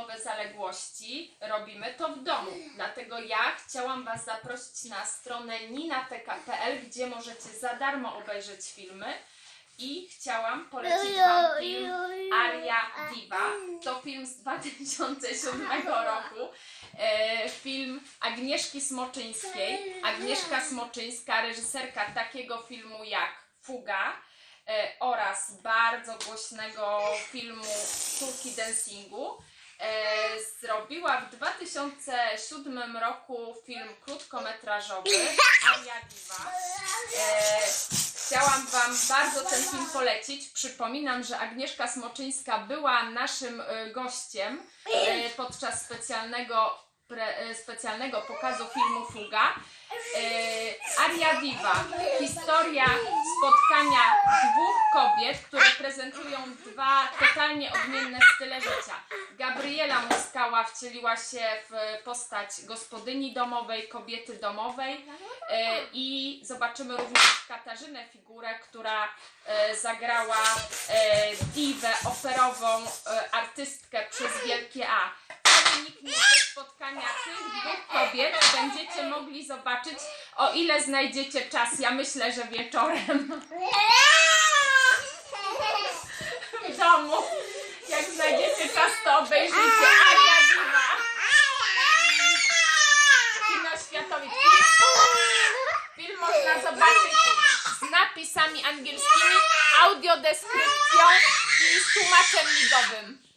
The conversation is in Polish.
nowe zaległości robimy to w domu. Dlatego ja chciałam Was zaprosić na stronę ninateka.pl, gdzie możecie za darmo obejrzeć filmy. I chciałam polecić Wam film Aria Diva. To film z 2007 roku. E, film Agnieszki Smoczyńskiej. Agnieszka Smoczyńska, reżyserka takiego filmu jak Fuga e, oraz bardzo głośnego filmu Sztuki dancingu. E, zrobiła w 2007 roku film krótkometrażowy Aria Diva. E, chciałam Wam bardzo ten film polecić. Przypominam, że Agnieszka Smoczyńska była naszym e, gościem podczas specjalnego, pre, specjalnego pokazu filmu Fuga. Aria Diva. Historia spotkania prezentują dwa totalnie odmienne style życia. Gabriela Muskała wcieliła się w postać gospodyni domowej, kobiety domowej e, i zobaczymy również Katarzynę figurę, która e, zagrała e, diwę operową, artystkę przez wielkie A. Nikt ze spotkania tych dwóch kobiet będziecie mogli zobaczyć, o ile znajdziecie czas. Ja myślę, że wieczorem w domu. Jak znajdziecie czas, to obejrzyjcie Aria Diva. Kino Światowic. Film, film można zobaczyć z napisami angielskimi, audiodeskrypcją i z tłumaczem ligowym.